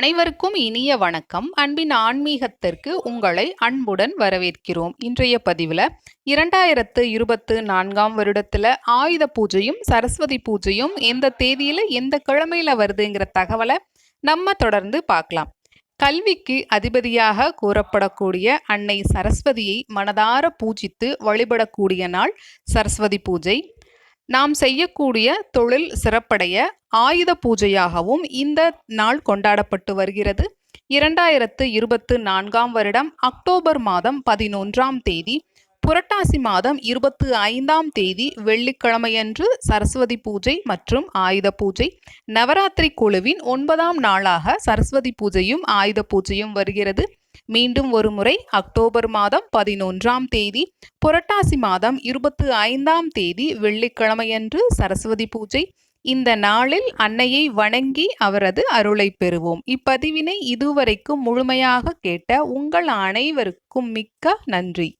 அனைவருக்கும் இனிய வணக்கம். அன்பின் ஆன்மீகத்திற்கு உங்களை அன்புடன் வரவேற்கிறோம். இன்றைய பதிவில் இரண்டாயிரத்து இருபத்து நான்காம் வருடத்தில் ஆயுத பூஜையும் சரஸ்வதி பூஜையும் எந்த தேதியில் எந்த கிழமையில் வருதுங்கிற தகவலை நம்ம தொடர்ந்து பார்க்கலாம். கல்விக்கு அதிபதியாக கூறப்படக்கூடிய அன்னை சரஸ்வதியை மனதார பூஜித்து வழிபடக்கூடிய நாள் சரஸ்வதி பூஜை. நாம் செய்யக்கூடிய தொழில் சிறப்படைய ஆயுத பூஜையாகவும் இந்த நாள் கொண்டாடப்பட்டு வருகிறது. இரண்டாயிரத்து இருபத்து நான்காம் வருடம் அக்டோபர் மாதம் பதினொன்றாம் தேதி புரட்டாசி மாதம் இருபத்து ஐந்தாம் தேதி வெள்ளிக்கிழமையன்று சரஸ்வதி பூஜை மற்றும் ஆயுத பூஜை நவராத்திரி குழுவின் ஒன்பதாம் நாளாக சரஸ்வதி பூஜையும் ஆயுத பூஜையும் வருகிறது. மீண்டும் ஒரு முறை அக்டோபர் மாதம் பதினொன்றாம் தேதி புரட்டாசி மாதம் இருபத்து ஐந்தாம் தேதி வெள்ளிக்கிழமையன்று சரஸ்வதி பூஜை. இந்த நாளில் அன்னையை வணங்கி அவரது அருளை பெறுவோம். இப்பதிவினை இதுவரைக்கும் முழுமையாக கேட்ட உங்கள் அனைவருக்கும் மிக்க நன்றி.